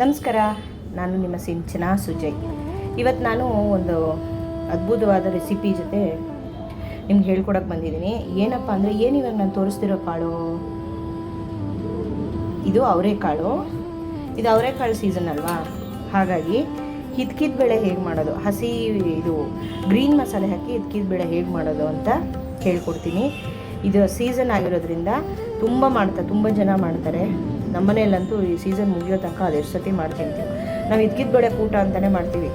ನಮಸ್ಕಾರ, ನಾನು ನಿಮ್ಮ ಸಿಂಚನಾ ಸುಜಯ್. ಇವತ್ತು ನಾನು ಒಂದು ಅದ್ಭುತವಾದ ರೆಸಿಪಿ ಜೊತೆ ನಿಮ್ಗೆ ಹೇಳ್ಕೊಡಕ್ಕೆ ಬಂದಿದ್ದೀನಿ. ಏನಪ್ಪ ಅಂದರೆ ಏನು ಇವಾಗ ನಾನು ತೋರಿಸ್ತಿರೋ ಕಾಳು? ಇದು ಅವರೆಕಾಳು ಇದು ಅವರೆಕಾಳು ಸೀಸನ್ ಅಲ್ವಾ? ಹಾಗಾಗಿ ಹಿದ್ಕಿದ ಬೇಳೆ ಹೇಗೆ ಮಾಡೋದು? ಹಸಿ ಇದು ಗ್ರೀನ್ ಮಸಾಲೆ ಹಾಕಿ ಹಿದ್ಕಿದ ಬೇಳೆ ಹೇಗೆ ಮಾಡೋದು ಅಂತ ಹೇಳ್ಕೊಡ್ತೀನಿ. ಇದು ಸೀಸನ್ ಆಗಿರೋದ್ರಿಂದ ತುಂಬ ಮಾಡ್ತಾರೆ ತುಂಬ ಜನ ಮಾಡ್ತಾರೆ. ನಮ್ಮನೆಯಲ್ಲಂತೂ ಈ ಸೀಸನ್ ಮುಗಿಯೋ ತನಕ ಅದೆಷ್ಟು ಸತಿ ಮಾಡ್ತಿರ್ತೀವಿ ನಾವು ಇದ್ಕಿದ್ದ ಬಡೆ ಊಟ ಅಂತಲೇ ಮಾಡ್ತೀವಿ.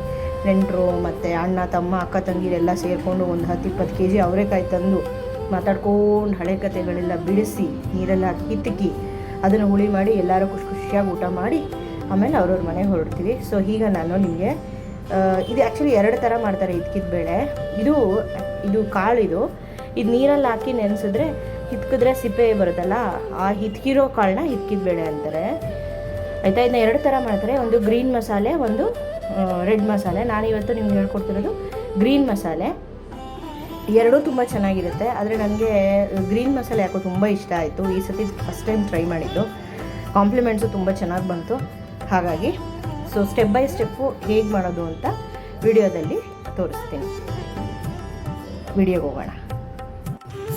ನೆಂಟರು ಮತ್ತು ಅಣ್ಣ, ತಮ್ಮ, ಅಕ್ಕ, ತಂಗಿರೆಲ್ಲ ಸೇರಿಕೊಂಡು ಒಂದು ಹತ್ತು ಇಪ್ಪತ್ತು ಕೆ ಜಿ ಅವರೆಕಾಯಿ ತಂದು ಮಾತಾಡ್ಕೊಂಡು ಹಳೆ ಕಥೆಗಳೆಲ್ಲ ಬಿಡಿಸಿ ನೀರೆಲ್ಲ ಕಿತ್ತಕಿ ಅದನ್ನು ಹುಳಿ ಮಾಡಿ ಎಲ್ಲರೂ ಖುಷಿ ಖುಷಿಯಾಗಿ ಊಟ ಮಾಡಿ ಆಮೇಲೆ ಅವ್ರವ್ರ ಮನೆಗೆ ಹೊರಡ್ತೀವಿ. ಸೊ ಈಗ ನಾನು ನಿಮಗೆ ಇದು ಆ್ಯಕ್ಚುಲಿ ಎರಡು ಥರ ಮಾಡ್ತಾರೆ ಇದ್ಕಿದ ಬೇಳೆ ಇದು ಇದು ಕಾಳು ಇದು. ಇದು ನೀರಲ್ಲಿ ಹಾಕಿ ನೆನೆಸಿದ್ರೆ ಹಿತ್ಕಿದ್ರೆ ಸಿಪ್ಪೆ ಬರುತ್ತಲ್ಲ, ಆ ಹಿತ್ಕಿರೋ ಕಾಳನ್ನ ಹಿತ್ಕಿದ ಬೇಳೆ ಅಂತಾರೆ. ಆಯಿತಾ? ಇದನ್ನ ಎರಡು ಥರ ಮಾಡ್ತಾರೆ. ಒಂದು ಗ್ರೀನ್ ಮಸಾಲೆ, ಒಂದು ರೆಡ್ ಮಸಾಲೆ. ನಾನು ಇವತ್ತು ನಿಮ್ಗೆ ಹೇಳ್ಕೊಡ್ತಿರೋದು ಗ್ರೀನ್ ಮಸಾಲೆ. ಎರಡೂ ತುಂಬ ಚೆನ್ನಾಗಿರುತ್ತೆ. ಆದರೆ ನನಗೆ ಗ್ರೀನ್ ಮಸಾಲೆ ಯಾಕೋ ತುಂಬ ಇಷ್ಟ ಆಯಿತು. ಈ ಸತಿ ಫಸ್ಟ್ ಟೈಮ್ ಟ್ರೈ ಮಾಡಿದ್ದು. ಕಾಂಪ್ಲಿಮೆಂಟ್ಸು ತುಂಬ ಚೆನ್ನಾಗಿ ಬಂತು. ಹಾಗಾಗಿ ಸೊ ಸ್ಟೆಪ್ ಬೈ ಸ್ಟೆಪ್ಪು ಹೇಗೆ ಮಾಡೋದು ಅಂತ ವಿಡಿಯೋದಲ್ಲಿ ತೋರಿಸ್ತೀನಿ. ವಿಡಿಯೋಗೆ ಹೋಗೋಣ.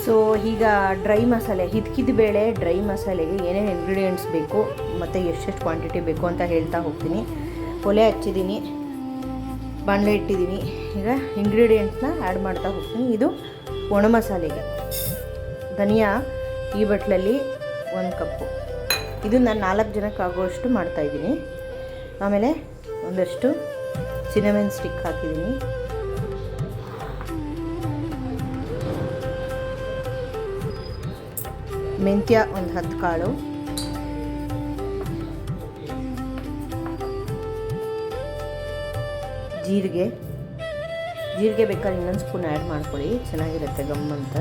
ಸೊ ಈಗ ಡ್ರೈ ಮಸಾಲೆ ಹಿದ್ಕಿದ ಬೇಳೆ, ಡ್ರೈ ಮಸಾಲೆಗೆ ಏನೇನು ಇಂಗ್ರೀಡಿಯೆಂಟ್ಸ್ ಬೇಕು, ಮತ್ತು ಎಷ್ಟೆಷ್ಟು ಕ್ವಾಂಟಿಟಿ ಬೇಕು ಅಂತ ಹೇಳ್ತಾ ಹೋಗ್ತೀನಿ. ಒಲೆ ಹಚ್ಚಿದ್ದೀನಿ, ಬಾಣಲೆ ಇಟ್ಟಿದ್ದೀನಿ. ಈಗ ಇಂಗ್ರೀಡಿಯೆಂಟ್ಸ್ನ ಆ್ಯಡ್ ಮಾಡ್ತಾ ಹೋಗ್ತೀನಿ. ಇದು ಒಣ ಮಸಾಲೆಗೆ. ಧನಿಯಾ ಈ ಬಟ್ಲಲ್ಲಿ ಒಂದು ಕಪ್ಪು. ಇದು ನಾನು ನಾಲ್ಕು ಜನಕ್ಕೆ ಆಗುವಷ್ಟು ಮಾಡ್ತಾಯಿದ್ದೀನಿ ಆಮೇಲೆ ಒಂದಷ್ಟು ಸಿನಮೆನ್ ಸ್ಟಿಕ್ ಹಾಕಿದ್ದೀನಿ. ಮೆಂತ್ಯ ಒಂದು ಹತ್ತು ಕಾಳು. ಜೀರಿಗೆ. ಜೀರಿಗೆ ಬೇಕಾದ್ರೆ ಇನ್ನೊಂದು ಸ್ಪೂನ್ ಆ್ಯಡ್ ಮಾಡ್ಕೊಳ್ಳಿ. ಚೆನ್ನಾಗಿರುತ್ತೆ ಗಮ್ ಅಂತ.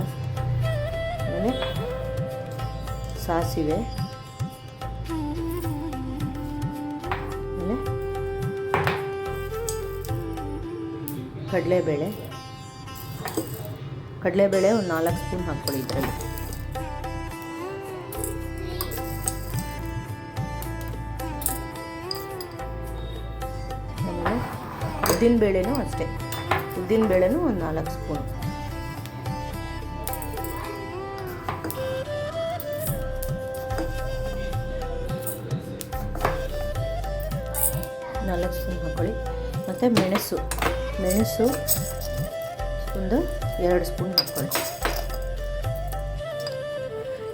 ಆಮೇಲೆ ಸಾಸಿವೆ. ಕಡಲೆಬೇಳೆ. ಕಡಲೆಬೇಳೆ ಒಂದು ನಾಲ್ಕು ಸ್ಪೂನ್ ಹಾಕ್ಕೊಳ್ಳಿ ಇದರಲ್ಲಿ. ಉದ್ದಿನ ಬೇಳೆನೂ ಅಷ್ಟೇ. ಉದ್ದಿನ ಬೇಳೆನೂ ಒಂದು ನಾಲ್ಕು ಸ್ಪೂನ್. ನಾಲ್ಕು ಸ್ಪೂನ್ ಹಾಕ್ಕೊಳ್ಳಿ ಮತ್ತು ಮೆಣಸು. ಮೆಣಸು ಒಂದು ಎರಡು ಸ್ಪೂನ್ ಹಾಕ್ಕೊಳ್ಳಿ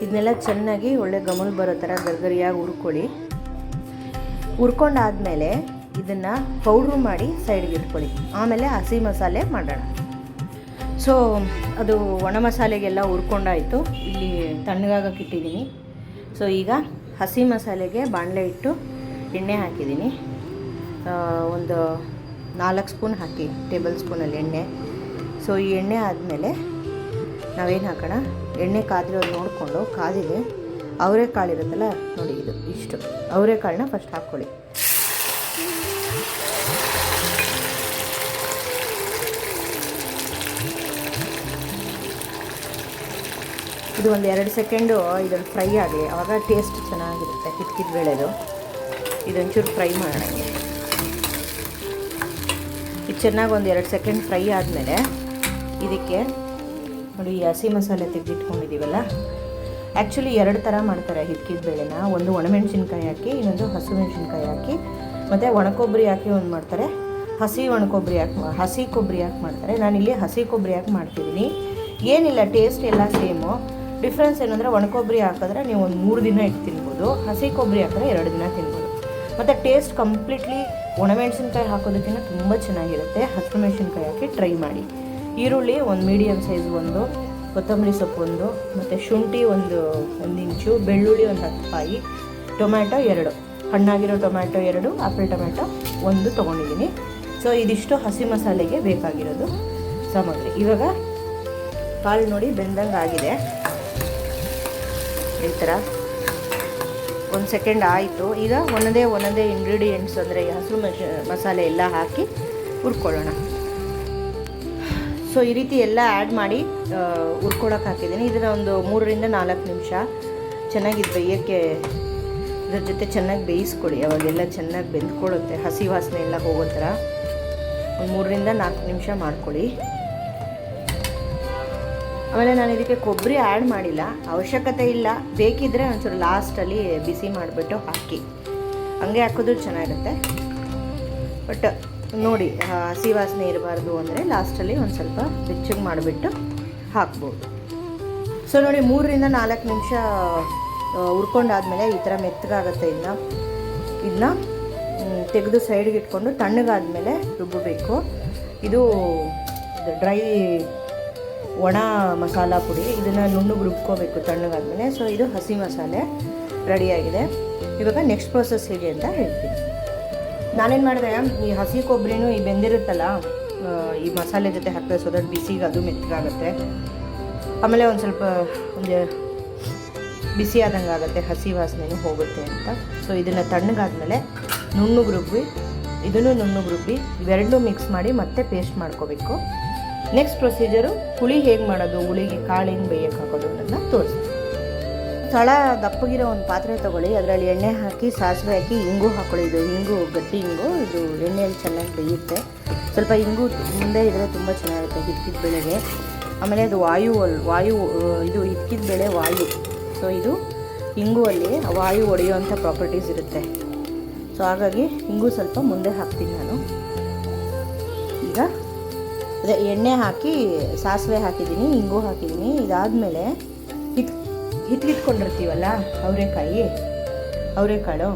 ಇದನ್ನೆಲ್ಲ ಚೆನ್ನಾಗಿ ಒಳ್ಳೆ ಗಮಲ್ ಬರೋ ಥರ ಗರ್ಗರಿಯಾಗಿ ಹುರ್ಕೊಳ್ಳಿ. ಹುರ್ಕೊಂಡಾದಮೇಲೆ ಇದನ್ನು ಪೌಡ್ರು ಮಾಡಿ ಸೈಡ್ಗೆ ಇಟ್ಕೊಳ್ಳಿ. ಆಮೇಲೆ ಹಸಿ ಮಸಾಲೆ ಮಾಡೋಣ. ಸೊ ಅದು ಒಣ ಮಸಾಲೆಗೆಲ್ಲ ಹುರ್ಕೊಂಡಾಯಿತು. ಇಲ್ಲಿ ತಣ್ಣಗಾಗಕ್ಕೆ ಇಟ್ಟಿದ್ದೀನಿ. ಸೊ ಈಗ ಹಸಿ ಮಸಾಲೆಗೆ ಬಾಣಲೆ ಇಟ್ಟು ಎಣ್ಣೆ ಹಾಕಿದ್ದೀನಿ. ಒಂದು ನಾಲ್ಕು ಸ್ಪೂನ್ ಹಾಕಿ, ಟೇಬಲ್ ಸ್ಪೂನಲ್ಲಿ ಎಣ್ಣೆ. ಸೊ ಈ ಎಣ್ಣೆ ಆದಮೇಲೆ ನಾವೇನು ಹಾಕೋಣ? ಎಣ್ಣೆ ಕಾದಿರೋದು ನೋಡಿಕೊಂಡು, ಕಾದಿದೆ. ಅವರೆಕಾಳು ಇರುತ್ತಲ್ಲ, ನೋಡಿ ಇದು ಇಷ್ಟು. ಅವರೆಕಾಳನ್ನ ಫಸ್ಟ್ ಹಾಕ್ಕೊಳ್ಳಿ. ಇದು ಒಂದು ಎರಡು ಸೆಕೆಂಡು ಇದನ್ನು ಫ್ರೈ ಆಗಲಿ ಆವಾಗ ಟೇಸ್ಟ್ ಚೆನ್ನಾಗಿರುತ್ತೆ, ಕಿತ್ಕಿದ ಬೇಳೆದು. ಇದೊಂಚೂರು ಫ್ರೈ ಮಾಡೋಣ ಇದು ಚೆನ್ನಾಗಿ ಒಂದು ಎರಡು ಸೆಕೆಂಡ್ ಫ್ರೈ ಆದಮೇಲೆ ಇದಕ್ಕೆ ನೋಡಿ, ಈ ಹಸಿ ಮಸಾಲೆ ತೆಗೆದಿಟ್ಕೊಂಡಿದ್ದೀವಲ್ಲ ಆ್ಯಕ್ಚುಲಿ ಎರಡು ಥರ ಮಾಡ್ತಾರೆ ಹಿಟ್ಕಿದ ಬೇಳೆನ. ಒಂದು ಒಣಮೆಣಸಿನ್ಕಾಯಿ ಹಾಕಿ, ಇನ್ನೊಂದು ಹಸಿ ಮೆಣಸಿನ್ಕಾಯಿ ಹಾಕಿ. ಮತ್ತು ಒಣಕೊಬ್ಬರಿ ಹಾಕಿ ಒಂದು ಮಾಡ್ತಾರೆ. ಹಸಿ ಒಣಕೊಬ್ಬರಿ ಹಾಕಿ, ಹಸಿ ಕೊಬ್ಬರಿ ಹಾಕಿ ಮಾಡ್ತಾರೆ. ನಾನಿಲ್ಲಿ ಹಸಿ ಕೊಬ್ಬರಿ ಹಾಕಿ ಮಾಡ್ತಿದ್ದೀನಿ. ಏನಿಲ್ಲ ಟೇಸ್ಟ್ ಎಲ್ಲ ಸೇಮು ಡಿಫ್ರೆನ್ಸ್ ಏನಂದರೆ ಒಣ ಕೊಬ್ಬರಿ ಹಾಕಿದ್ರೆ ನೀವು ಒಂದು ಮೂರು ದಿನ ಇಟ್ಟು ತಿನ್ಬೋದು, ಹಸಿ ಕೊಬ್ಬರಿ ಹಾಕಿದ್ರೆ ಎರಡು ದಿನ ತಿನ್ಬೋದು. ಮತ್ತು ಟೇಸ್ಟ್ ಕಂಪ್ಲೀಟ್ಲಿ ಒಣಮೆಣಸಿನ್ಕಾಯಿ ಹಾಕೋದಕ್ಕಿಂತ ತುಂಬ ಚೆನ್ನಾಗಿರುತ್ತೆ. ಹಸಿರು ಮೆಣಸಿನ್ಕಾಯಿ ಹಾಕಿ ಟ್ರೈ ಮಾಡಿ. ಈರುಳ್ಳಿ ಒಂದು ಮೀಡಿಯಮ್ ಸೈಜ್ ಒಂದು, ಕೊತ್ತಂಬರಿ ಸೊಪ್ಪು ಒಂದು, ಮತ್ತು ಶುಂಠಿ ಒಂದು ಒಂದು ಇಂಚು ಬೆಳ್ಳುಳ್ಳಿ ಒಂದು ಹತ್ತು ಕಾಯಿ ಟೊಮ್ಯಾಟೊ ಎರಡು. ಹಣ್ಣಾಗಿರೋ ಟೊಮ್ಯಾಟೊ ಎರಡು ಆಪಲ್ ಟೊಮ್ಯಾಟೊ ಒಂದು ತೊಗೊಂಡಿದ್ದೀನಿ. ಸೊ ಇದಿಷ್ಟು ಹಸಿ ಮಸಾಲೆಗೆ ಬೇಕಾಗಿರೋದು ಸಾಮಗ್ರಿ. ಇವಾಗ ಕಾಳು ನೋಡಿ ಬೆಂದಂಗೆ ಆಗಿದೆ ಈ ಥರ. ಒಂದು ಸೆಕೆಂಡ್ ಆಯಿತು. ಈಗ ಒಂದೊಂದೇ ಒಂದೊಂದೇ ಇಂಗ್ರೀಡಿಯೆಂಟ್ಸ್ ಅಂದರೆ ಹಸಿರು ಮಸಾಲೆ ಎಲ್ಲ ಹಾಕಿ ಹುರ್ಕೊಳ್ಳೋಣ. ಸೊ ಈ ರೀತಿ ಎಲ್ಲ ಆ್ಯಡ್ ಮಾಡಿ ಹುರ್ಕೊಳಕ್ಕೆ ಹಾಕಿದ್ದೀನಿ. ಇದನ್ನು ಒಂದು ಮೂರರಿಂದ ನಾಲ್ಕು ನಿಮಿಷ ಚೆನ್ನಾಗಿ ಬೇಯೋಕ್ಕೆ ಇದ್ರ ಜೊತೆ ಚೆನ್ನಾಗಿ ಬೇಯಿಸ್ಕೊಳ್ಳಿ. ಅವಾಗೆಲ್ಲ ಚೆನ್ನಾಗಿ ಬೆಂದ್ಕೊಳ್ಳುತ್ತೆ. ಹಸಿ ವಾಸನೆ ಎಲ್ಲ ಹೋಗೋ ಥರ. ಒಂದು ಮೂರರಿಂದ ನಾಲ್ಕು ನಿಮಿಷ ಮಾಡ್ಕೊಳ್ಳಿ. ಆಮೇಲೆ ನಾನು ಇದಕ್ಕೆ ಕೊಬ್ಬರಿ ಆ್ಯಡ್ ಮಾಡಿಲ್ಲ. ಅವಶ್ಯಕತೆ ಇಲ್ಲ. ಬೇಕಿದ್ದರೆ ಒಂಚೂರು ಲಾಸ್ಟಲ್ಲಿ ಬಿಸಿ ಮಾಡಿಬಿಟ್ಟು ಹಾಕಿ. ಹಂಗೆ ಹಾಕಿದ್ರು ಚೆನ್ನಾಗಿರುತ್ತೆ. ಬಟ್ ನೋಡಿ ಹಸಿ ವಾಸನೆ ಇರಬಾರ್ದು ಅಂದರೆ ಲಾಸ್ಟಲ್ಲಿ ಒಂದು ಸ್ವಲ್ಪ ಬೆಚ್ಚಗೆ ಮಾಡಿಬಿಟ್ಟು ಹಾಕ್ಬೋದು. ಸೊ ನೋಡಿ, ಮೂರರಿಂದ ನಾಲ್ಕು ನಿಮಿಷ ಹುರ್ಕೊಂಡಾದ್ಮೇಲೆ ಈ ಥರ ಮೆತ್ತಗಾಗುತ್ತೆ ಇದನ್ನ ಇದನ್ನ ತೆಗೆದು ಸೈಡ್ಗೆ ಇಟ್ಕೊಂಡು ತಣ್ಣಗಾದ್ಮೇಲೆ ರುಬ್ಬಬೇಕು. ಇದು ಡ್ರೈ ಒಣ ಮಸಾಲ ಪುಡಿ, ಇದನ್ನು ನುಣ್ಣಗೆ ರುಬ್ಕೋಬೇಕು ತಣ್ಣಗಾದ್ಮೇಲೆ. ಸೊ ಇದು ಹಸಿ ಮಸಾಲೆ ರೆಡಿಯಾಗಿದೆ. ಇವಾಗ ನೆಕ್ಸ್ಟ್ ಪ್ರೊಸೆಸ್ ಹೇಗೆ ಅಂತ ಹೇಳ್ತೀನಿ. ನಾನೇನು ಮಾಡಿದೆ? ಈ ಹಸಿ ಕೊಬ್ಬರಿನೂ ಈ ಬೆಂದಿರುತ್ತಲ್ಲ ಈ ಮಸಾಲೆ ಜೊತೆ ಹಾಕಿದ್ರೆ ಸೊ ದಟ್ ಬಿಸಿಗೆ ಅದು ಮೆತ್ತಗಾಗುತ್ತೆ. ಆಮೇಲೆ ಒಂದು ಸ್ವಲ್ಪ, ಒಂದು ಬಿಸಿ ಆದಂಗೆ ಆಗುತ್ತೆ, ಹಸಿ ವಾಸನೆನೂ ಹೋಗುತ್ತೆ ಅಂತ. ಸೊ ಇದನ್ನು ತಣ್ಣಗಾದ್ಮೇಲೆ ನುಣ್ಣಗೆ ರುಬ್ಬಿ, ಇದನ್ನು ನುಣ್ಣಗೆ ರುಬ್ಬಿ ಇವೆರಡನ್ನೂ ಮಿಕ್ಸ್ ಮಾಡಿ ಮತ್ತೆ ಪೇಸ್ಟ್ ಮಾಡ್ಕೋಬೇಕು. ನೆಕ್ಸ್ಟ್ ಪ್ರೊಸೀಜರು ಹುಳಿ ಹೇಗೆ ಮಾಡೋದು? ಹುಳಿಗೆ ಕಾಳು ಹೆಂಗೆ ಬೇಯಕ್ಕೆ ಹಾಕೋದು ಅನ್ನೋದನ್ನ ತೋರಿಸ್ತೀನಿ. ತಳ ದಪ್ಪಗಿರೋ ಒಂದು ಪಾತ್ರೆ ತೊಗೊಳ್ಳಿ. ಅದರಲ್ಲಿ ಎಣ್ಣೆ ಹಾಕಿ, ಸಾಸಿವೆ ಹಾಕಿ, ಇಂಗು ಹಾಕೊಳ್ಳಿ. ಇದು ಇಂಗು, ಗಟ್ಟಿ ಇಂಗು. ಇದು ಎಣ್ಣೆಯಲ್ಲಿ ಚೆನ್ನಾಗಿ ಬೇಯುತ್ತೆ. ಸ್ವಲ್ಪ ಇಂಗು ಮುಂದೆ ಇದ್ದರೆ ತುಂಬ ಚೆನ್ನಾಗಿರುತ್ತೆ ಹಿಕ್ಕಿದ ಬೆಳೆಗೆ. ಆಮೇಲೆ ಅದು ವಾಯು ವಾಯು ಇದು ಹಿಕ್ಕಿದ ಬೆಳೆ ವಾಯು. ಸೊ ಇದು ಇಂಗುವಲ್ಲಿ ವಾಯು ಒಡೆಯುವಂಥ ಪ್ರಾಪರ್ಟೀಸ್ ಇರುತ್ತೆ. ಸೊ ಹಾಗಾಗಿ ಇಂಗು ಸ್ವಲ್ಪ ಮುಂದೆ ಹಾಕ್ತೀನಿ ನಾನು. ಈಗ ಅದೇ ಎಣ್ಣೆ ಹಾಕಿ, ಸಾಸಿವೆ ಹಾಕಿದ್ದೀನಿ, ಇಂಗು ಹಾಕಿದ್ದೀನಿ, ಇದಾದಮೇಲೆ ಹಿತ್ ಹಿಟ್ಗಿಟ್ಕೊಂಡಿರ್ತೀವಲ್ಲ, ಅವರೆಕಾಯಿ, ಅವರೆಕಾಳು.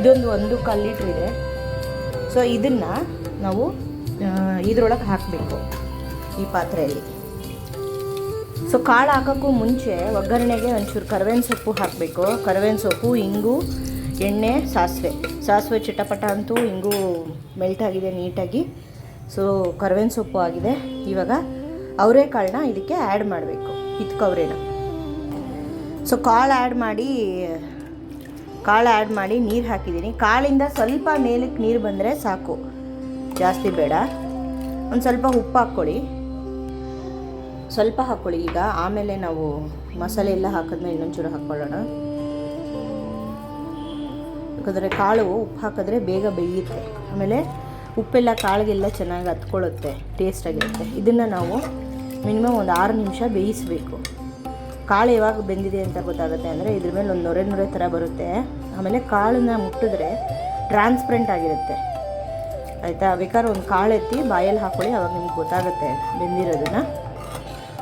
ಇದೊಂದು ಒಂದು ಕಾಲು ಲೀಟ್ರ್ ಇದೆ. ಸೊ ಇದನ್ನು ನಾವು ಇದರೊಳಗೆ ಹಾಕಬೇಕು ಈ ಪಾತ್ರೆಯಲ್ಲಿ. ಸೊ ಕಾಳು ಹಾಕೋಕ್ಕೂ ಮುಂಚೆ ಒಗ್ಗರಣೆಗೆ ಒಂಚೂರು ಕರ್ಬೇವಿನ ಸೊಪ್ಪು ಹಾಕಬೇಕು. ಕರ್ಬೇವಿನ ಸೊಪ್ಪು, ಇಂಗು, ಎಣ್ಣೆ, ಸಾಸಿವೆ. ಸಾಸಿವೆ ಚಿಟಪಟ ಅಂತೂ ಇಂಗು ಮೆಲ್ಟಾಗಿದೆ ನೀಟಾಗಿ. ಸೊ ಕರ್ವೇನ ಸೊಪ್ಪು ಆಗಿದೆ. ಇವಾಗ ಅವರೆಕಾಳನ್ನ ಇದಕ್ಕೆ ಆ್ಯಡ್ ಮಾಡಬೇಕು. ಇದ್ಕವ್ರೇನ ಸೊ ಕಾಳು ಆ್ಯಡ್ ಮಾಡಿ, ಕಾಳು ಆ್ಯಡ್ ಮಾಡಿ ನೀರು ಹಾಕಿದ್ದೀನಿ ಕಾಳಿಂದ ಸ್ವಲ್ಪ ಮೇಲಕ್ಕೆ ನೀರು ಬಂದರೆ ಸಾಕು. ಜಾಸ್ತಿ ಬೇಡ. ಒಂದು ಸ್ವಲ್ಪ ಉಪ್ಪು ಹಾಕ್ಕೊಳ್ಳಿ. ಸ್ವಲ್ಪ ಹಾಕ್ಕೊಳ್ಳಿ ಈಗ. ಆಮೇಲೆ ನಾವು ಮಸಾಲೆ ಎಲ್ಲ ಹಾಕಿದ್ಮೇಲೆ ಇನ್ನೊಂಚೂರು ಹಾಕ್ಕೊಳ್ಳೋಣ. ಯಾಕಂದರೆ ಕಾಳು ಉಪ್ಪು ಹಾಕಿದ್ರೆ ಬೇಗ ಬೇಯುತ್ತೆ. ಆಮೇಲೆ ಉಪ್ಪೆಲ್ಲ ಕಾಳಿಗೆಲ್ಲ ಚೆನ್ನಾಗಿ ಹತ್ಕೊಳ್ಳುತ್ತೆ ಟೇಸ್ಟಾಗಿರುತ್ತೆ ಇದನ್ನು ನಾವು ಮಿನಿಮಮ್ ಒಂದು ಆರು ನಿಮಿಷ ಬೇಯಿಸಬೇಕು. ಕಾಳು ಯಾವಾಗ ಬೆಂದಿದೆ ಅಂತ ಗೊತ್ತಾಗುತ್ತೆ ಅಂದರೆ ಇದ್ರ ಮೇಲೆ ಒಂದು ನೊರೆ ನೊರೆ ಥರ ಬರುತ್ತೆ. ಆಮೇಲೆ ಕಾಳನ್ನ ಮುಟ್ಟಿದ್ರೆ ಟ್ರಾನ್ಸ್ಪರೆಂಟ್ ಆಗಿರುತ್ತೆ. ಆಯಿತಾ? ಬೇಕಾದ್ರೆ ಒಂದು ಕಾಳು ಎತ್ತಿ ಬಾಯಲ್ಲಿ ಹಾಕ್ಕೊಳ್ಳಿ ಅವಾಗ ನಿಮ್ಗೆ ಗೊತ್ತಾಗುತ್ತೆ ಬೆಂದಿರೋದನ್ನು.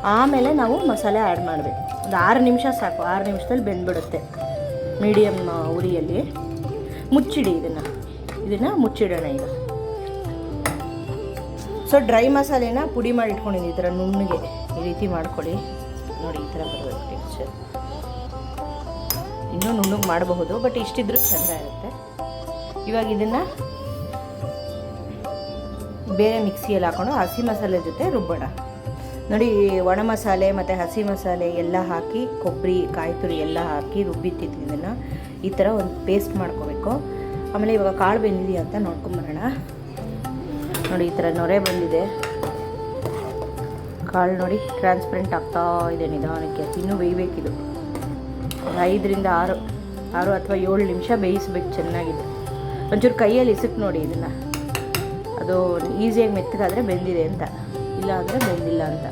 ಆಮೇಲೆ ನಾವು ಮಸಾಲೆ ಆ್ಯಡ್ ಮಾಡಬೇಕು. ಒಂದು ಆರು ನಿಮಿಷ ಸಾಕು. ಆರು ನಿಮಿಷದಲ್ಲಿ ಬೆಂದ್ಬಿಡುತ್ತೆ ಮೀಡಿಯಮ್ ಉರಿಯಲ್ಲಿ. ಮುಚ್ಚಿಡಿ ಇದನ್ನು. ಇದನ್ನು ಮುಚ್ಚಿಡೋಣ ಈಗ. ಸೊ ಡ್ರೈ ಮಸಾಲೆನ ಪುಡಿ ಮಾಡಿ ಇಟ್ಕೊಂಡಿದ್ದೀನಿ, ಈ ಥರ ನುಣ್ಣಗೆ. ಈ ರೀತಿ ಮಾಡ್ಕೊಳ್ಳಿ. ನೋಡಿ, ಈ ಥರ ಬರಬೇಕು ಟೆಕ್ಸ್ಚರ್ ಇನ್ನೂ ನುಣ್ಣಗೆ ಮಾಡಬಹುದು ಬಟ್ ಇಷ್ಟಿದ್ರೂ ಚೆಂದ ಇರುತ್ತೆ. ಇವಾಗ ಇದನ್ನು ಬೇರೆ ಮಿಕ್ಸಿಯಲ್ಲಿ ಹಾಕೊಂಡು ಹಸಿ ಮಸಾಲೆ ಜೊತೆ ರುಬ್ಬೋಣ. ನೋಡಿ, ಒಣ ಮಸಾಲೆ ಮತ್ತು ಹಸಿ ಮಸಾಲೆ ಎಲ್ಲ ಹಾಕಿ, ಕೊಬ್ಬರಿ, ಕಾಯಿ ತುರಿ ಎಲ್ಲ ಹಾಕಿ ರುಬ್ಬಿತ್ತಿದ್ವಿ ಇದನ್ನು. ಈ ಥರ ಒಂದು ಪೇಸ್ಟ್ ಮಾಡ್ಕೋಬೇಕು. ಆಮೇಲೆ ಇವಾಗ ಕಾಳು ಬೆಂದಿದೆಯಾ ಅಂತ ನೋಡ್ಕೊಂಬರೋಣ. ನೋಡಿ, ಈ ಥರ ನೊರೆ ಬಂದಿದೆ. ಕಾಳು ನೋಡಿ ಟ್ರಾನ್ಸ್ಪರೆಂಟ್ ಆಗ್ತಾ ಇದೆ ನಿಧಾನಕ್ಕೆ. ಇನ್ನೂ ಬೇಯಬೇಕಿದು. ಐದರಿಂದ ಆರು ಆರು ಅಥವಾ ಏಳು ನಿಮಿಷ ಬೇಯಿಸ್ಬೇಕು, ಚೆನ್ನಾಗಿದೆ. ಒಂಚೂರು ಕೈಯಲ್ಲಿ ಇಸಕ್ ನೋಡಿ ಇದನ್ನು. ಅದು ಈಸಿಯಾಗಿ ಮೆತ್ತಗಾದರೆ ಬೆಂದಿದೆ ಅಂತ. ಇಲ್ಲ ಅಂದರೆ ಬೆಂದಿಲ್ಲ ಅಂತ.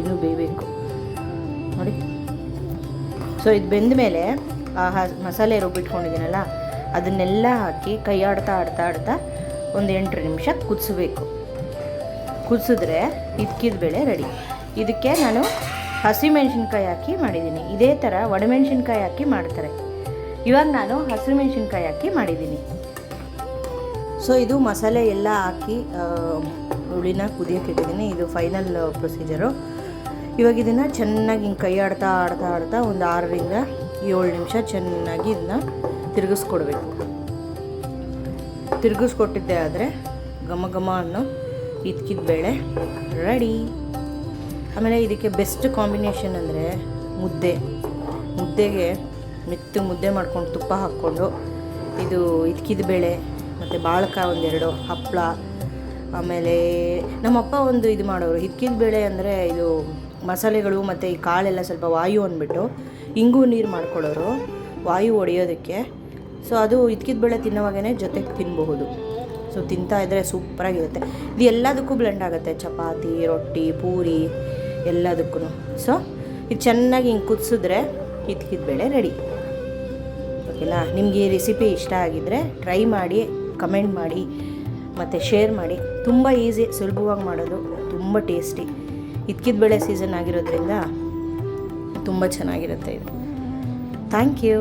ಇನ್ನೂ ಬೇಯಬೇಕು. ನೋಡಿ. ಸೊ ಇದು ಬೆಂದ ಮೇಲೆ ಆ ಮಸಾಲೆ ರುಬ್ಬಿಟ್ಕೊಂಡಿದ್ದೀನಲ್ಲ, ಅದನ್ನೆಲ್ಲ ಹಾಕಿ ಕೈ ಆಡ್ತಾ ಆಡ್ತಾ ಆಡ್ತಾ ಒಂದು ಎಂಟು ನಿಮಿಷ ಕುದಿಸ್ಬೇಕು. ಕುದಿಸಿದ್ರೆ ಇದ್ಕಿದ ಬೇಳೆ ರೆಡಿ ಇದಕ್ಕೆ ನಾನು ಹಸಿಮೆಣ್ಸಿನ್ಕಾಯಿ ಹಾಕಿ ಮಾಡಿದ್ದೀನಿ. ಇದೇ ಥರ ಒಣಮೆಣ್ಸಿನ್ಕಾಯಿ ಹಾಕಿ ಮಾಡ್ತಾರೆ. ಇವಾಗ ನಾನು ಹಸಿರು ಮೆಣಸಿನ್ಕಾಯಿ ಹಾಕಿ ಮಾಡಿದ್ದೀನಿ. ಸೊ ಇದು ಮಸಾಲೆ ಎಲ್ಲ ಹಾಕಿ ಹುಳಿನ ಕುದಿಯೋಕೆ ಇಟ್ಟಿದ್ದೀನಿ. ಇದು ಫೈನಲ್ ಪ್ರೊಸೀಜರು ಇವಾಗ ಇದನ್ನು ಚೆನ್ನಾಗಿ ಹಿಂಗೆ ಕೈ ಆಡ್ತಾ ಆಡ್ತಾ ಆಡ್ತಾ ಒಂದು ಆರರಿಂದ ಏಳು ನಿಮಿಷ ಚೆನ್ನಾಗಿ ಇದನ್ನ ತಿರುಗಿಸ್ಕೊಡ್ಬೇಕು. ತಿರುಗಿಸ್ಕೊಟ್ಟಿದ್ದೆ ಆದರೆ ಘಮ ಘಮ ಅನ್ನೋ ಇದ್ಕಿದ ಬೇಳೆ. ರೆಡಿ ಆಮೇಲೆ ಇದಕ್ಕೆ ಬೆಸ್ಟ್ ಕಾಂಬಿನೇಷನ್ ಅಂದರೆ ಮುದ್ದೆ. ಮುದ್ದೆಗೆ ಮೆತ್ತು ಮುದ್ದೆ ಮಾಡ್ಕೊಂಡು ತುಪ್ಪ ಹಾಕ್ಕೊಂಡು ಇದು ಇದ್ಕಿದ ಬೇಳೆ, ಮತ್ತು ಬಾಳಕ ಒಂದೆರಡು ಹಪ್ಪಳ ಆಮೇಲೆ ನಮ್ಮಪ್ಪ ಒಂದು ಇದು ಮಾಡೋರು. ಹಿಕ್ಕಿದ ಬೇಳೆ ಅಂದರೆ ಇದು ಮಸಾಲೆಗಳು ಮತ್ತು ಈ ಕಾಳೆಲ್ಲ ಸ್ವಲ್ಪ ವಾಯು ಅಂದ್ಬಿಟ್ಟು ಇಂಗು ನೀರು ಮಾಡ್ಕೊಳ್ಳೋರು ವಾಯು ಹೊಡೆಯೋದಕ್ಕೆ ಸೊ ಅದು ಇದ್ಕಿದ ಬೆಳೆ ತಿನ್ನೋವಾಗೇ ಜೊತೆಗೆ ತಿನ್ನಬಹುದು ಸೊ ತಿಂತಾ ಇದ್ದರೆ ಸೂಪರಾಗಿರುತ್ತೆ. ಇದು ಎಲ್ಲದಕ್ಕೂ ಬ್ಲೆಂಡ್ ಆಗುತ್ತೆ. ಚಪಾತಿ, ರೊಟ್ಟಿ, ಪೂರಿ ಎಲ್ಲದಕ್ಕೂ ಸೊ ಇದು ಚೆನ್ನಾಗಿ ಹಿಂಗೆ ಕುದಿಸಿದ್ರೆ ಇದ್ಕಿದ ಬೇಳೆ ರೆಡಿ ಓಕೆನಾ? ನಿಮಗೆ ಈ ರೆಸಿಪಿ ಇಷ್ಟ ಆಗಿದ್ದರೆ ಟ್ರೈ ಮಾಡಿ ಕಮೆಂಟ್ ಮಾಡಿ, ಮತ್ತು ಶೇರ್ ಮಾಡಿ. ತುಂಬ ಈಸಿ ಸುಲಭವಾಗಿ ಮಾಡೋದು. ತುಂಬ ಟೇಸ್ಟಿ ಇದ್ಕಿದ ಬೆಳೆ ಸೀಸನ್ ಆಗಿರೋದ್ರಿಂದ ತುಂಬ ಚೆನ್ನಾಗಿರುತ್ತೆ ಇದು. Thank you